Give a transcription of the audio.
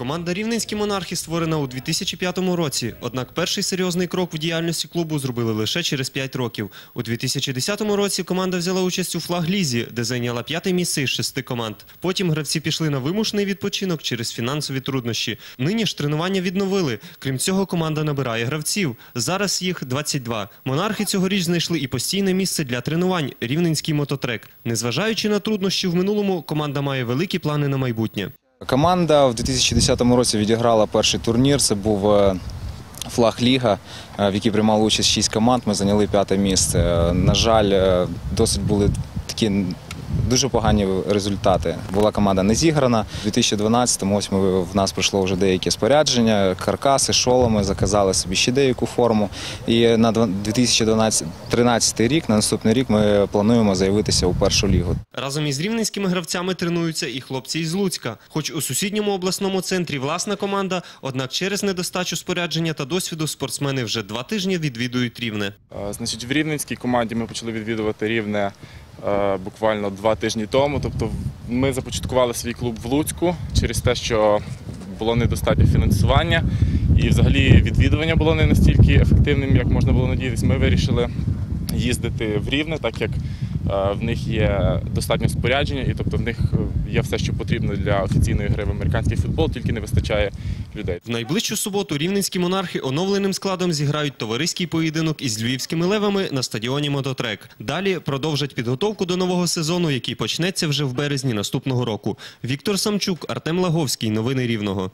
Команда Рівненські монархи створена у 2005 році. Однак перший серйозний крок в діяльності клубу зробили лише через 5 років. У 2010 році команда взяла участь у флаглізі, де зайняла п'яте місце із шести команд. Потім гравці пішли на вимушений відпочинок через фінансові труднощі. Нині ж тренування відновили. Крім цього, команда набирає гравців. Зараз їх 22. Монархи цьогоріч знайшли і постійне місце для тренувань Рівненський мототрек. Незважаючи на труднощі в минулому, команда має великі плани на майбутнє. Команда в 2010 році відіграла перший турнір. Це був е, флаг Ліга, е, в якій приймало участь шість команд. Ми зайняли п'яте місце. Е, На жаль, досить були такі дуже погані результати. Була команда не зіграна. У 2012-му ось ми, в нас прийшло вже деякі спорядження, каркаси, шоломи, заказали собі ще деяку форму. І на 2013 рік, на наступний рік, ми плануємо заявитися у першу лігу. Разом із рівненськими гравцями тренуються і хлопці із Луцька. Хоч у сусідньому обласному центрі власна команда, однак через недостачу спорядження та досвіду спортсмени вже два тижні відвідують рівне. Е, Значить, в рівненській команді ми почали відвідувати рівне буквально два тижні тому. Тобто, ми започаткували свій клуб в Луцьку через те, що було недостатньо фінансування, і взагалі відвідування було не настільки ефективним, як можна було надіятися. Ми вирішили їздити в Рівне, так як е, в них є достатньо спорядження, і тобто в них е, є все, що потрібно для офіційної гри в американський футбол, тільки не вистачає людей. В найближчу суботу рівненські монархи оновленим складом зіграють товариський поєдинок із львівськими левами на стадіоні Мототрек. Далі продовжать підготовку до нового сезону, який почнеться вже в березні наступного року. Віктор Самчук, Артем Лаговський. Новини Рівного.